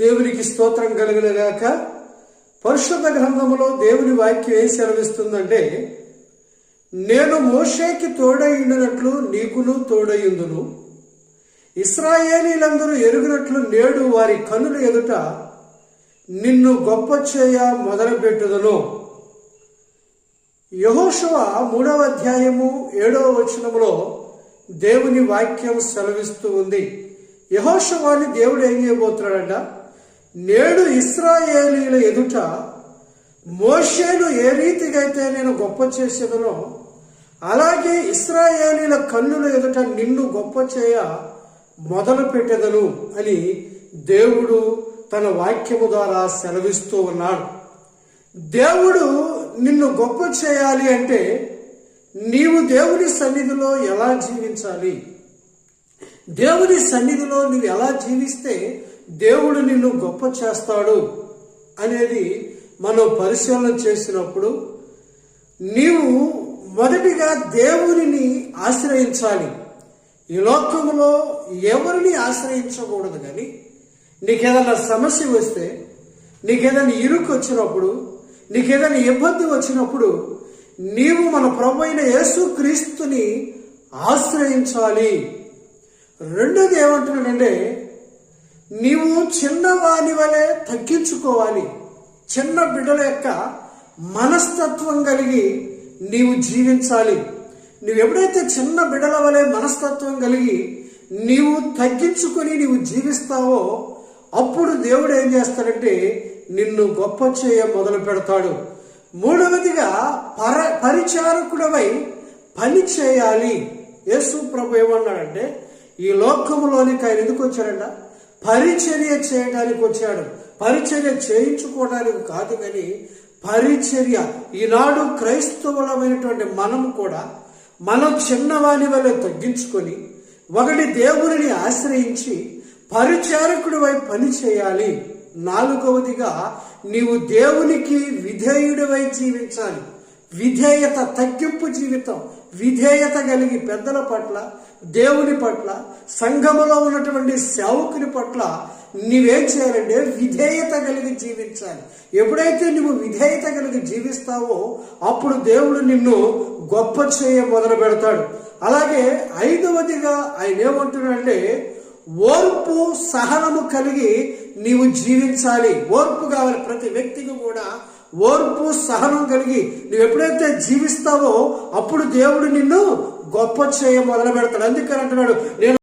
దేవునికి స్తోత్రం కలిగినగాక పరిశుద్ధ గ్రంథములో దేవుని వాక్యం ఏం సెలవిస్తుందంటే నేను మోషేకి తోడైండినట్లు నీకును తోడయుందును ఇస్రాయేలీలందరూ ఎరుగునట్లు నేడు వారి కనుల ఎదుట నిన్ను గొప్ప చేయ మొదలుపెట్టుదును. యహోశవ మూడవ అధ్యాయము ఏడవ వచనములో దేవుని వాక్యం సెలవిస్తూ ఉంది. యహోషవాని దేవుడు ఏం చేయబోతున్నాడంట? నేడు ఇస్రాయేలీల ఎదుట మోషేను ఏ రీతిగా అయితే నేను గొప్ప చేసేదనో అలాగే ఇస్రాయేలీల కన్నుల ఎదుట నిన్ను గొప్ప చేయ మొదలు పెట్టెదను అని దేవుడు తన వాక్యము ద్వారా సెలవిస్తూ ఉన్నాడు. దేవుడు నిన్ను గొప్ప చేయాలి అంటే నీవు దేవుని సన్నిధిలో ఎలా జీవించాలి? దేవుని సన్నిధిలో నువ్వు ఎలా జీవిస్తే దేవుడు నిన్ను గొప్ప చేస్తాడు అనేది మనం పరిశీలన చేసినప్పుడు నీవు మొదటిగా దేవునిని ఆశ్రయించాలి. ఈ లోకంలో ఎవరిని ఆశ్రయించకూడదు కానీ నీకేదైనా సమస్య వస్తే నీకేదైనా ఇరుకు వచ్చినప్పుడు నీకేదైనా ఇబ్బంది వచ్చినప్పుడు నీవు మన ప్రభు అయిన యేసు క్రీస్తుని ఆశ్రయించాలి. రెండోది ఏమంటున్నాడంటే నీవు చిన్నవాని వలె తగ్గించుకోవాలి. చిన్న బిడ్డల యొక్క మనస్తత్వం కలిగి నీవు జీవించాలి. నువ్వు ఎప్పుడైతే చిన్న బిడ్డల వలె మనస్తత్వం కలిగి నీవు తగ్గించుకొని నీవు జీవిస్తావో అప్పుడు దేవుడు ఏం చేస్తాడంటే నిన్ను గొప్ప చేయ మొదలు పెడతాడు. మూడవదిగా పర పరిచారకుడవై పని చేయాలి. యేసు ప్రభు ఏమన్నాడంటే ఈ లోకంలోనికి ఆయన ఎందుకు వచ్చాడంట? పరిచర్య చేయడానికి వచ్చాడు. పరిచర్య చేయించుకోవడానికి కాదు కానీ పరిచర్య. ఈనాడు క్రైస్తవులమైనటువంటి మనం కూడా మనం చిన్నవాని వల్ల తగ్గించుకొని ఒకటి దేవుని ఆశ్రయించి పరిచారకుడివై పని చేయాలి. నాలుగవదిగా నీవు దేవునికి విధేయుడివై జీవించాలి. విధేయత తగ్గింపు జీవితం విధేయత కలిగి పెద్దల పట్ల దేవుని పట్ల సంఘములో ఉన్నటువంటి సేవకుని పట్ల నీవేం చేయాలంటే విధేయత కలిగి జీవించాలి. ఎప్పుడైతే నువ్వు విధేయత కలిగి జీవిస్తావో అప్పుడు దేవుడు నిన్ను గొప్ప చేయ మొదలు పెడతాడు. అలాగే ఐదవదిగా ఆయన ఏమంటున్నాడంటే ఓర్పు సహనము కలిగి నీవు జీవించాలి. ఓర్పు కావాలి ప్రతి వ్యక్తికి కూడా ఓర్పు సహనం కలిగి నువ్వు ఎప్పుడైతే జీవిస్తావో అప్పుడు దేవుడు నిన్ను గొప్ప చేయ మొదలు పెడతాడు అందుకని అంటున్నాడు నేను